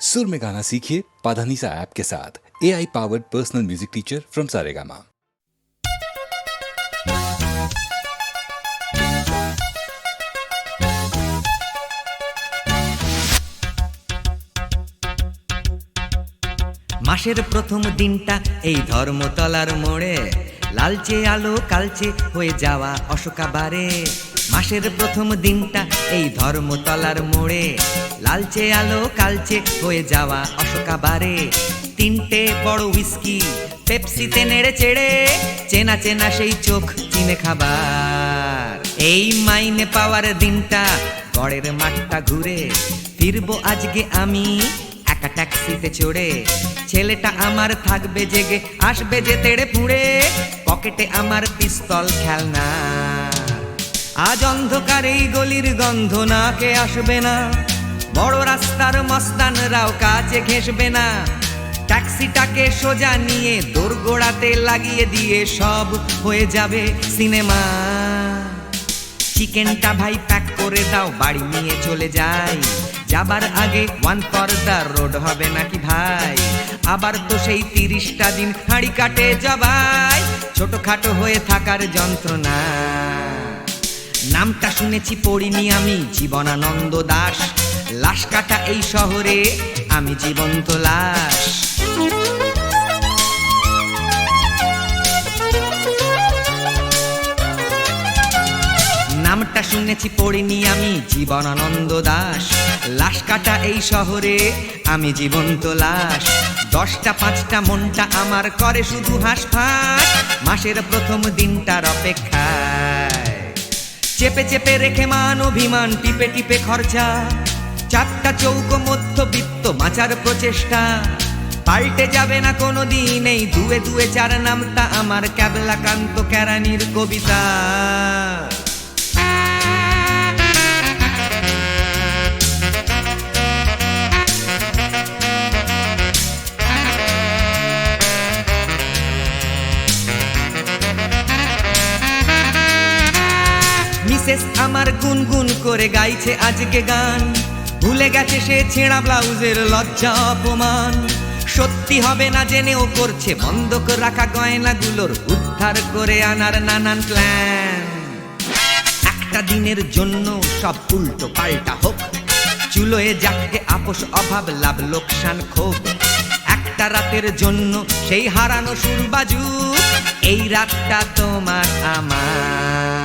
सुर में गाना सीखिए पाधानीसा ऐप के साथ A I powered personal music teacher from Saregama মাসের প্রথম দিনটা এই ধর্মতলার মোড়ে লালচে আলো কালচে হয়ে যাওয়া অশোকাবারে মাসের প্রথম দিনটা এই ধর্মতলার মোড়ে লালচে আলো কালচে হয়ে যাওয়া অশোকাবারে। তিনটে বড় হুইস্কি পেপসিতে নেড়ে চেড়ে, চেনা চেনা সেই চোখ চিনে খাবার। এই মাইনে পাওয়ার দিনটা গড়ের মাঠটা ঘুরে, ফিরবো আজকে আমি একা ট্যাক্সিতে চড়ে। ছেলেটা আমার থাকবে জেগে, আসবে যে তেড়ে পুড়ে, পকেটে আমার পিস্তল খেলনা। আজ অন্ধকার এই গলির গন্ধ না কে আসবে না। বড় রাস্তার মস্তানরাও কাছে ঘেসবে না। ট্যাক্সিটাকে সোজা নিয়ে দোরগোড়াতে লাগিয়ে দিয়ে সব হয়ে যাবে সিনেমা। চিকেনটা ভাই প্যাক করে দাও, বাড়ি নিয়ে চলে যাই। যাবার আগে ওয়ান ফর দ্য রোড হবে নাকি ভাই? আবার তো সেই তিরিশটা দিন হাড়ি কাটে জবাই। ছোটখাটো হয়ে থাকার যন্ত্রণা। নামটা শুনেছি, পড়িনি আমি, জীবনানন্দ দাস। লাশ কাটা এই শহরে, আমি জীবন্ত লাশ। নামটা শুনেছি, পড়িনি আমি, জীবনানন্দ দাস। লাশ কাটা এই শহরে, আমি জীবন্ত লাশ। দশটা, পাঁচটা, মনটা আমার করে শুধু হাঁসফাঁস। মাসের প্রথম দিনটার অপেক্ষায়। চেপে চেপে রেখে মান, অভিমান, টিপে টিপে খরচা। চারটা চৌকো মধ্যবিত্ত মাচার প্রচেষ্টা। পাল্টে যাবে না কোনো দিন এই দুয়ে দুয়ে চার নামটা আমার ক্যাবলাকান্ত কেরানির কবিতা। আমার গুনগুন করে গাইছে আজকে গান। ভুলে গেছে সে ছেঁড়া ব্লাউজের লজ্জা, অপমান। সত্যি হবে না জেনেও করছে বন্ধক রাখা গয়নাগুলোর উদ্ধার করে আনার নানান প্ল্যান একটা দিনের জন্য সব উল্টো পাল্টা হোক। চুলোয় যাকে আপোষ অভাব, লাভ, লোকসান ক্ষোভ। একটা রাতের জন্য সেই হারানো সুরবাজু, এই রাতটা তোমার আমার।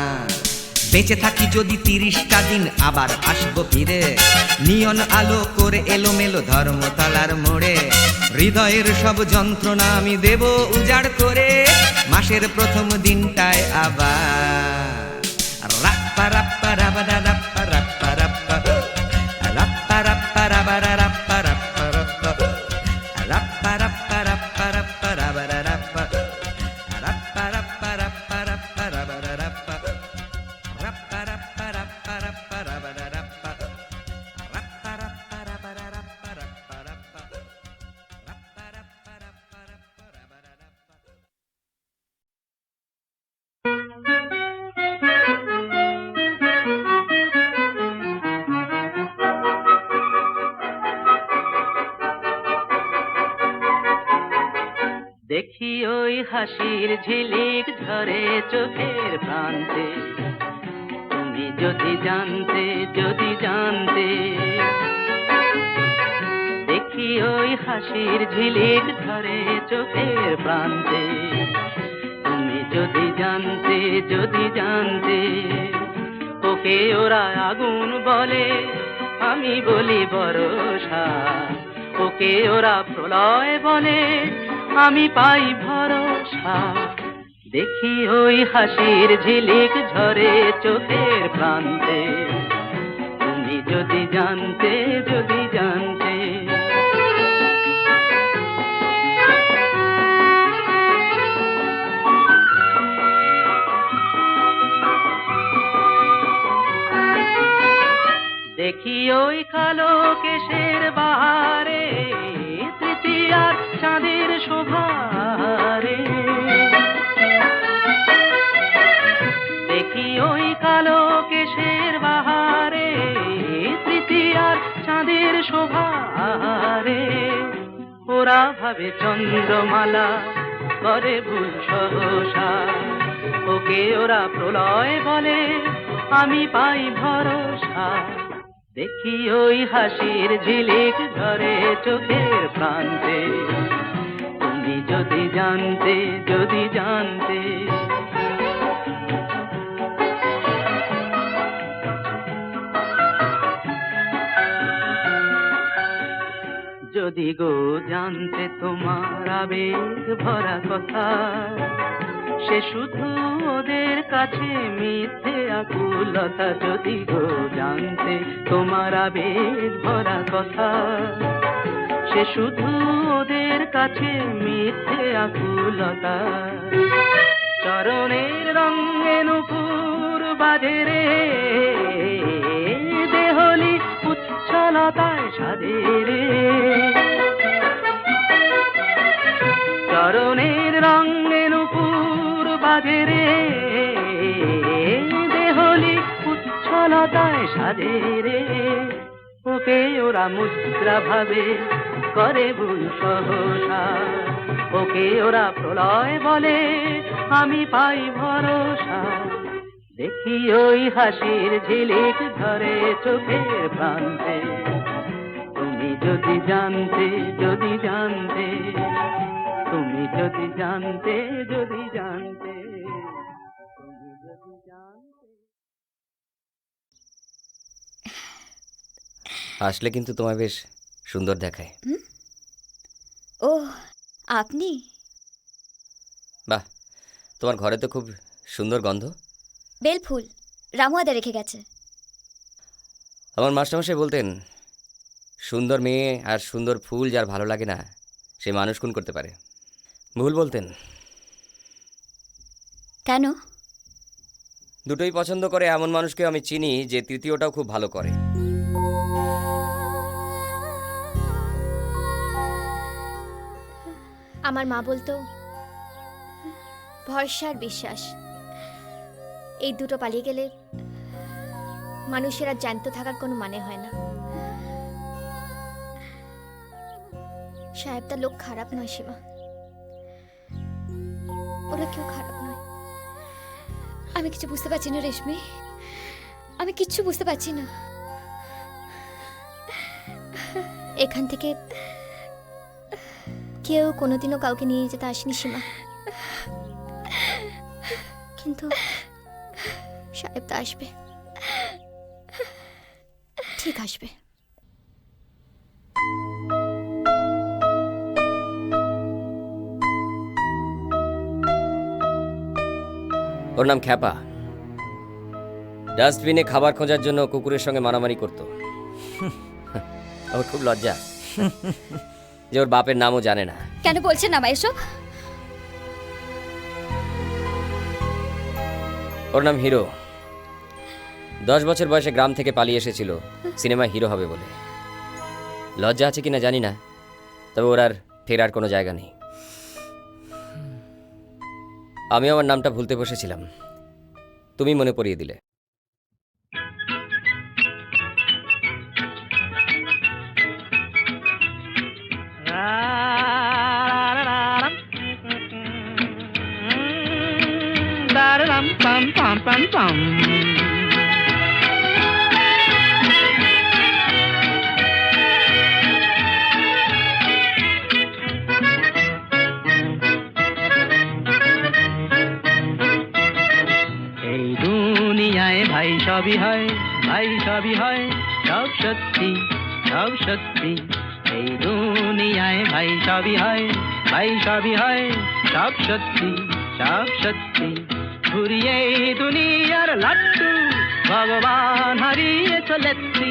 বেঁচে থাকি যদি তিরিশটা দিন, আবার আসব ফিরে। নিয়ন আলো করে এলোমেলো ধর্মতলার মোড়ে। হৃদয়ের সব যন্ত্রণা আমি দেব উজাড় করে। মাসের প্রথম দিনটায় আবার। রাপ্পা রাপ্পা রাবাদা দেখি ওই হাসির ঝিলিক ধরে চোখের প্রান্তে। তুমি যদি জানতে যদি জানতে। দেখি ওই হাসির ঝিলিক ধরে চোখের প্রান্তে। তুমি যদি জানতে যদি জানতে। ওকে ওরা আগুন বলে, আমি বলি বরসা ওকে ওরা প্রলয় বলে আমি পাই ভরসা। দেখি ওই হাসির ঝিলিক ঝরে চোখের প্রান্তে। তুমি যদি জানতে যদি জানতে। দেখি ওই কালো কেশের বাহারে, তৃতীয়ার চাঁদের শোভারে দেখি ওই কালো কেশের বাহারে, তৃতীয়ার চাঁদের শোভা ওরা ভাবে চন্দ্রমালা করে ভুল সহসা। ওকে ওরা প্রলয় বলে, আমি পাই ভরসা। দেখি ওই হাসির ঝিলিক ধরে চোখের প্রান্তে। যদি জানতে যদি জানতে। যদি গো জানতে তোমার আবেগ ভরা কথা, সে শুধু ওদের কাছে মিথ্যে আকুলতা, যদি গো জানতে তোমার আবেগ ভরা কথা সে শুধু ওদের কাছে মিথ্যে আকুলতা। চরণের রঙে নুপুর বাজে রে। দেহলি উচ্ছলতায় সাজে রে। চরণের রঙে নুপুর বাজে রে। দেহলি উচ্ছলতায় সাজে রে। ওকে ওরা মুদ্রা ভাবে করে ভুল সহসা। ওকে ওরা প্রলয় বলে, আমি পাই ভরসা। দেখি ওই হাসির ঝিলিক ধরে চোখের প্রান্তে। তুমি যদি জানতে যদি জানতে, তুমি যদি জানতে যদি জানতে যদি জানতে। আসলে কিন্তু তোমায় বেশ সুন্দর দেখায়। ও আপনি? বাহ তোমার ঘরে তো খুব সুন্দর গন্ধ। বেলফুল রামুয়াদা রেখে গেছে। আমার মাস্টারমশাই বলতেন সুন্দর মেয়ে আর সুন্দর ফুল যার ভালো লাগে না সে মানুষ খুন করতে পারে। ভুল বলতেন কেন? দুটোই পছন্দ করে এমন মানুষকে আমি চিনি যে তৃতীয়টাও খুব ভালো করে। আমার মা বলতো, ভরসার বিশ্বাস। এই দুটো পালিয়ে গেলে মানুষের জ্যান্ত থাকার কোনো মানে হয় না। সাহেবটা লোক খারাপ নয়, সীমা। ওরা কেউ খারাপ নয়। আমি কিছু বুঝতে পারছি না, রেশমি। আমি কিচ্ছু বুঝতে পারছি না। এখান থেকে কেউ কোনোদিনও কাউকে নিয়ে যেতে আসেনি সীমা। কিন্তু সাহেব তো আসবে। ঠিক আসবে। ওর নাম খ্যাপা। ডাস্টবিনে খাবার খোঁজার জন্য কুকুরের সঙ্গে মারামারি করতো। আমার খুব লজ্জা। যে ওর বাপের নামও জানে না। কেন বলছেন না এসব ওর নাম হিরো। দশ বছর বয়সে গ্রাম থেকে পালিয়ে এসেছিল। সিনেমায় হিরো হবে বলে। লজ্জা আছে কিনা জানি না। তবে ওর আর ফেরার কোনো জায়গা নেই। আমি আমার নামটা ভুলতে বসেছিলাম। তুমি মনে পড়িয়ে দিলে। Bum, bum, bum, bum. এই দুনিয়ায় ভাই সবই হয় ভাই সবই হয় সব সত্যি সব সত্যি এই দুনিয়ায় ভাই সবই হয় ভাই সবই হয় সব সত্যি সব সত্যি ঘুরিয়ে দুনিয়ার লাট্টু, ভগবান হারিয়ে চলেছি।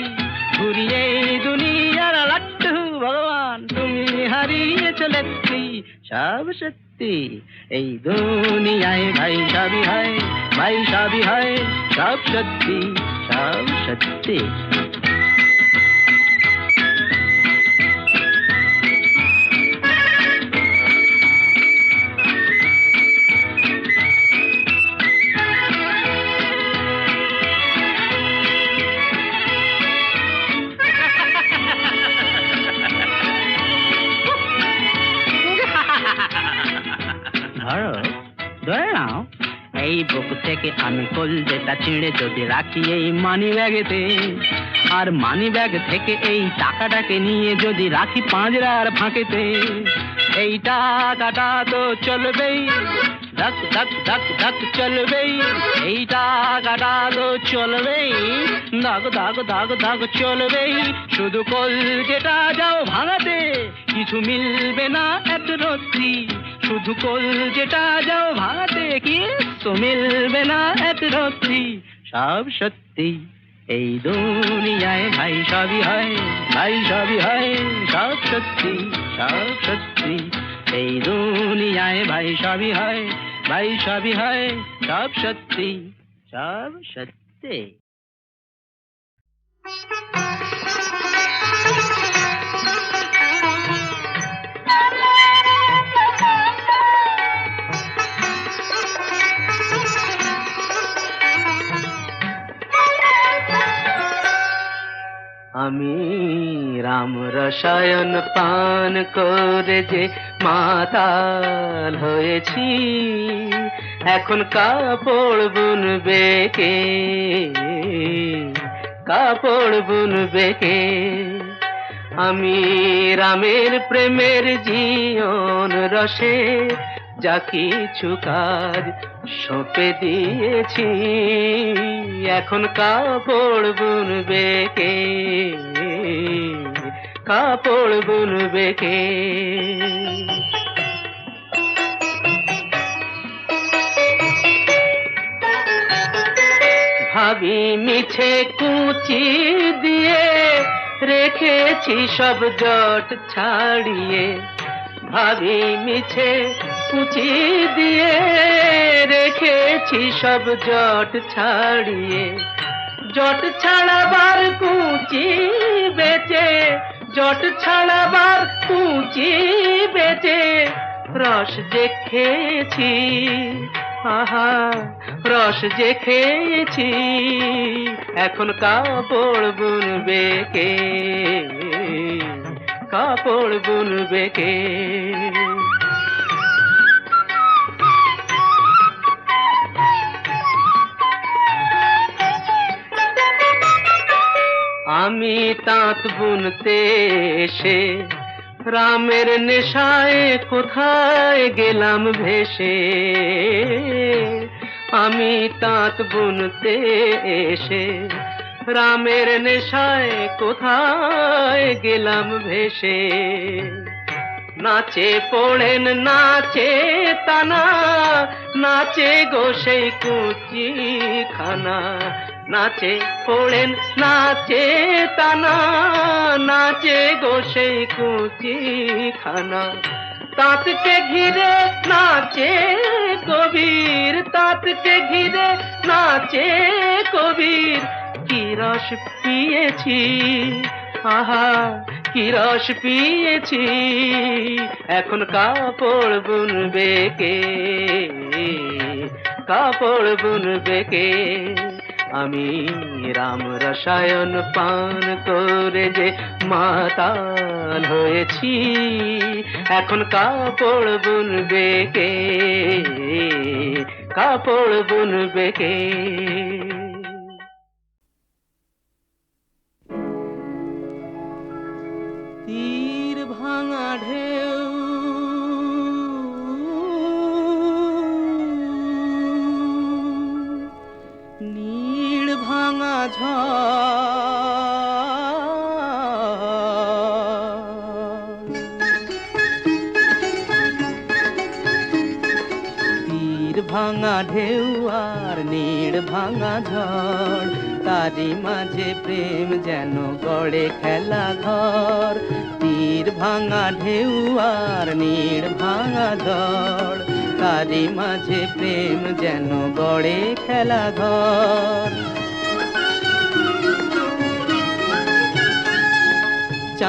ঘুরিয়ে দুনিয়ার লাট্টু, ভগবান তুমি হারিয়ে চলেছি। সব সত্যি, এই দুনিয়ায় ভাই সবই হয় ভাই সবই হয়, সব সত্যি সব সত্যি। থেকে আমি কলজেটা ছিঁড়ে যদি রাখি এই মানি ব্যাগেতে আর মানি ব্যাগ থেকে এই টাকাটাকে নিয়ে যদি রাখি পাঁজরার ফাঁকেতে, এই টাকাটা তো চলবেই, ধক ধক ধক ধক চলবেই, এই টাকাটা তো চলবেই, ধক দাগ দাগ ধক চলবেই, শুধু কল যেটা যাও ভাঙাতে, কিছু মিলবে না এত রত্রি শুধু কল যেটা যাও ভাঙাতে কি মিলবে না এত রত্রি। সব সত্যি, এই দুনিয়ায় ভাই সবই হয়, ভাই সবই হয়, সব সত্যি সব সত্যি। এই দুনিয়ায় ভাই সবই হয়, ভাই সবই হয়, সব সত্যি সব সত্যি। আমি রাম রসায়ন পান করে যে মাতাল হয়েছি, এখন কাপড় বুনবে কে? কাপড় বুনবে কে? আমি রামের প্রেমের জীবন রসে যা কিছু কাজ সঁপে দিয়েছি। এখন কাপড় বুনবে কে? কাপড় বুনবে কে? ভাবি মিছে কুচি দিয়ে রেখেছি সব জট ছাড়িয়ে। ভাবি মিছে কুচি দিয়ে রেখেছি সব জট ছাড়িয়ে। জট ছাড়াবার কুচি বেচে, জট ছাড়াবার কুচি বেচে। রস দেখেছি আহা, রস যে খেয়েছি, এখন কাপড় বুনবে কে? কাপড় বুনবে কে? আমি তাঁত বুনতে এসে রামের নেশায় কোথায় গেলাম ভেসে? আমি তাঁত বুনতে এসে রামের নেশায় কোথায় গেলাম ভেসে? নাচে পড়েন, নাচে তানা, নাচে গো সেই কুচি খানা নাচে পড়েন নাচে তানা, নাচে গো সেই কুচি খানা তাঁতকে ঘিরে নাচে কবির, তাঁতকে ঘিরে নাচে কবির। কি রস পিয়েছি, আহা, কি রস পিয়েছি, এখন কাপড় বুনবে কে? কাপড় বুনবে কে? আমি রাম রসায়ন পান করে যে মাতাল হয়েছি, এখন কাপড় বুনবে কে? কাপড় বুনবে কে? তীর ভাঙা ঢেউ তীর ভাঙা ঢেউ আর নীড় ভাঙা ঝড় তারি মাঝে প্রেম যেন গড়ে খেলা ঘর। তীর ভাঙা ঢেউ আর নীড় ভাঙা ঝড় তারি মাঝে প্রেম যেন গড়ে খেলা ঘর।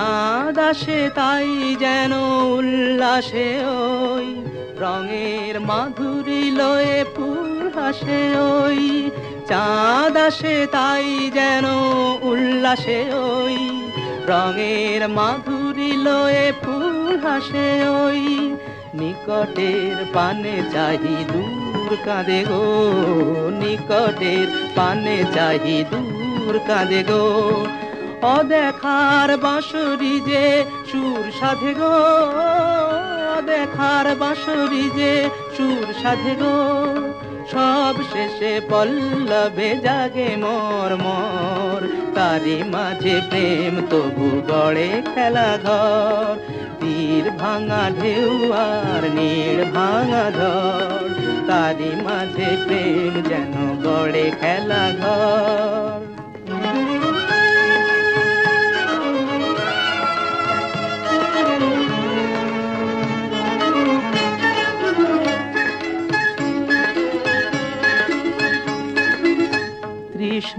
চাঁদ আসে তাই যেন উল্লাসে ওই। রঙের মাধুরী লয়ে ফুল হাসে ওই। চাঁদ আসে তাই যেন উল্লাসে ওই। রঙের মাধুরী লয়ে ফুল হাসে ওই। নিকটের পানে চাহি দূর কাঁদে গো, নিকটের পানে চাহি দূর কাঁদে গো। অদেখার বাঁশরি যে সুর সাধে গো দেখার বাঁশরি যে সুর সাধে গো। সব শেষে পল্লবে জাগে মোর মোর তারি মাঝে প্রেম তবু গড়ে খেলা ঘর। তীর ভাঙা ঢেউ আর নীড় ভাঙা ধর তারি মাঝে প্রেম যেন গড়ে খেলা ঘর।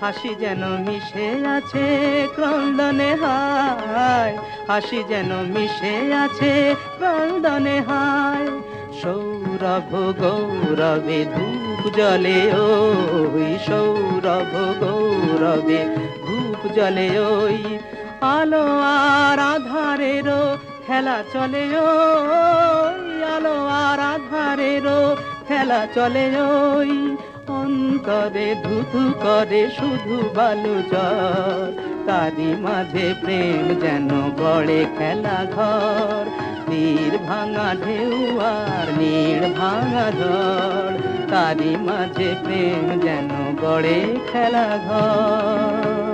হাসি যেন মিশে আছে ক্রন্দনে হায়। হাসি যেন মিশে আছে ক্রন্দনে হায়। সৌরভ গৌরবে ধূপ জলে ওই, সৌরভ গৌরবে ধূপ জলে ওই। আলো আর আধারেরও খেলা চলে ওই, আলো আর আধারেরও খেলা চলে ওই। অন্তরে ধুধু করে শুধু বালু জল তারি মাঝে প্রেম যেন গড়ে খেলা ঘর। নীর ভাঙা ঢেউ আর নীর ভাঙা ঘর তারি মাঝে প্রেম যেন গড়ে খেলা ঘর।